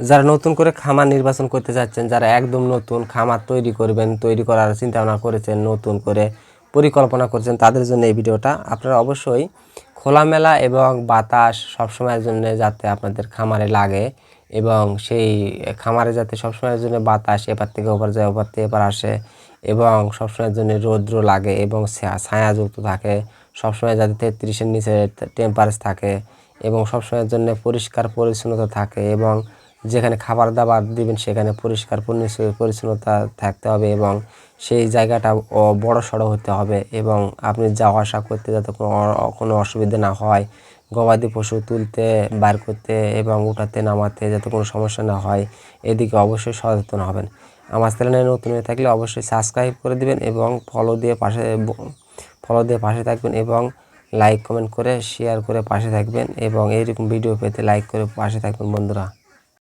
যারা নতুন করে খামার নির্বাচন করতে যাচ্ছেন, যারা একদম নতুন খামার তৈরি করবেন, তৈরি করার চিন্তা ভাবনা করেছেন, নতুন করে পরিকল্পনা করছেন, তাদের জন্য এই ভিডিওটা আপনারা অবশ্যই খোলামেলা এবং বাতাস সবসময়ের জন্য যাতে আপনাদের খামারে লাগে এবং সেই খামারে যাতে সবসময়ের জন্য বাতাস এপার থেকে ওপার যায়, ওপার থেকে এপার আসে এবং সবসময়ের জন্য রৌদ্র লাগে এবং ছায়া- ছায়াযুক্ত থাকে, সবসময় যাতে তেত্রিশের নিচে টেম্পারেচার থাকে এবং সবসময়ের জন্য পরিষ্কার পরিচ্ছন্নতা থাকে এবং যেখানে খাবার দাবার দিবেন, সেখানে পরিষ্কার, পরিচ্ছ- পরিচ্ছন্নতা থাকতে হবে এবং সেই জায়গাটা বড় সড়ো হতে হবে এবং আপনি যাওয়া আসা করতে যাতে কোনো কোনো অসুবিধা না হয়, গবাদি পশু তুলতে, বার করতে এবং উঠাতে, নামাতে যাতে কোনো সমস্যা না হয়, এদিকে অবশ্যই সচেতন হবেন। আমার চ্যানেলে নতুন হয়ে থাকলে অবশ্যই সাবস্ক্রাইব করে দিবেন এবং ফলো দিয়ে পাশে ফলো দিয়ে পাশে থাকবেন এবং লাইক কমেন্ট করে শেয়ার করে পাশে থাকবেন এবং এইরকম ভিডিও পেতে লাইক করে পাশে থাকবেন বন্ধুরা।